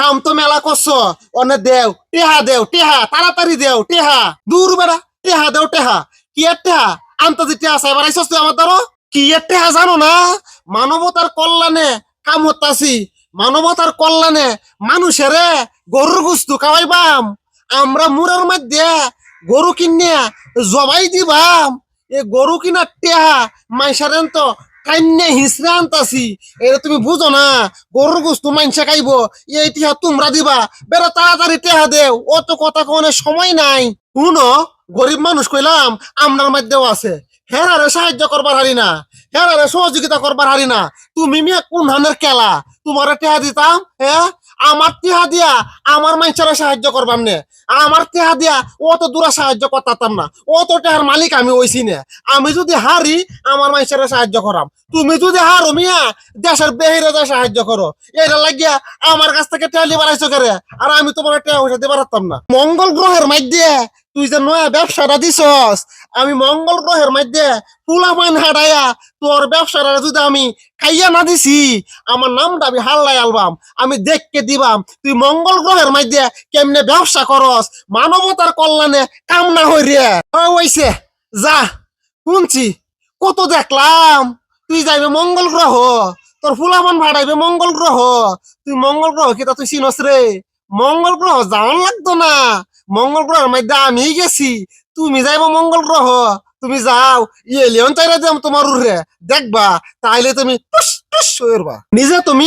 কাম তো মেলা করছ। অনে দেও, টেহা দেও, টেহা, তাড়াতাড়ি দেও, টেহা। দূর বেড়া, টেহা দেও, টেহা। কি এর টেহা? আন্তাজি টেহা সাইবার আইসস তুই আমার দ্বারা কি এর টেহা জানো না? মানবতার কল্যাণে কাম হতাছি। মানবতার কল্যাণে মানুষেরে গরুর গুস্তু খাওয়াইবাম। আমরা মুরের মধ্যে গরু কিনে জবাই দিবাম। এ গরু কিনা টেহা মাইসারেন তো কান্নে হিসরে আনতাছি এটা তুমি বুঝো না, গরুর গুস্তু মাইনসা খাইব, এই টিহা তোমরা দিবা। বেড়া তাড়াতাড়ি টেহা দেও, অত কথা কোনে সময় নাই। শুনো, গরিব মানুষ কইলাম আমনার মধ্যেও আছে। হেরারে সাহায্য করবার হারি না, হেরারে সহযোগিতা করবার হারি না। তুমি মিয়া কোন ধানের কেলা তোমারে টেহা দিতাম হ্যাঁ? আমার টেহা দিয়া আমার মানুষেরা সাহায্য করবাম নে। আমার টেহা দিয়া অত দূরা সাহায্য করতাম না। অত টেহার মালিক আমি হইছি না। আমি যদি হারি, আমার মানুষেরা সাহায্য করাম। তুমি যদি হারো মিয়া, দেশের বেহিরে যা সাহায্য করো। এটা লাগিয়া আমার কাছ থেকে টেহা লিবার করে? আর আমি তোমার টেহা উঠাতে পারতাম না। মঙ্গল গ্রহের মধ্যে তুই যে নয়া ব্যবসাটা দিছস, আমি মঙ্গল গ্রহের মধ্যে পাইন হাডাইয়া তোর ব্যবসাটা যদি আমি খাইয়া না দিছি, আমার নামটা আমি হাল্লাই আলবাম, আমি দেখকে দিবাম। তুই মঙ্গল গ্রহের মধ্যে কেমনে ব্যবসা করস? মানবতার কল্যাণে কাম না হই রে হইছে, যা, শুনছি, কত দেখলাম, তুই যাইবে মঙ্গল গ্রহ, তোর ফুলামন ভাড়াইবে মঙ্গল গ্রহ, তুই মঙ্গল গ্রহ কি তা তুই চিনস রে? মঙ্গল গ্রহ যাওয়ান লাগতো না, মঙ্গল গ্রহের মধ্যে আমি গেছি, তুমি যাইব মঙ্গল গ্রহ তুমি যাও ইয়ে লিয়ন চাইরা দিলাম তোমার উড়ে, দেখবা, তাইলে তুমি টুস টুস হইরবা নিজে তুমি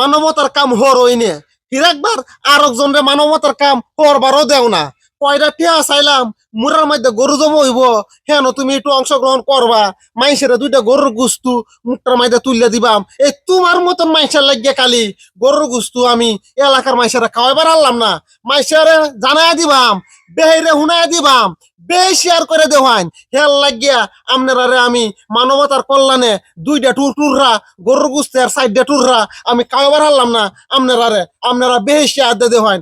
মানবতার কাম হর হইনে হিরাকবার আর একজনরে মানবতার কাম হরবারও দেও না। কয়টা টিয়া চাইলাম, মুরার মধ্যে গরু জমা হইব। হেন তুমি একটু অংশগ্রহণ করবা। মাইসের দুইটা গরুর গুস্তু মুখটার মধ্যে তুললে দিবাম। এই তোমার মতন মাইসের লাগিয়ে কালি গরুর গুস্তু আমি এলাকার মাইসেরা খাওয়াইবার আনলাম না। মাইসেরে জানাই দিবাম বেহেরে হুনাই দিবাম বে শেয়ার করে দেওয়ান হেল লাগিয়া আপনারা আমি মানবতার কল্যাণে দুইটা টুর টুররা, গরুর গুস্তে আর সাইডটা টুররা আমি খাওয়াবার হারলাম না। আপনারা আপনারা বেহে শেয়ার দিয়ে দেওয়ান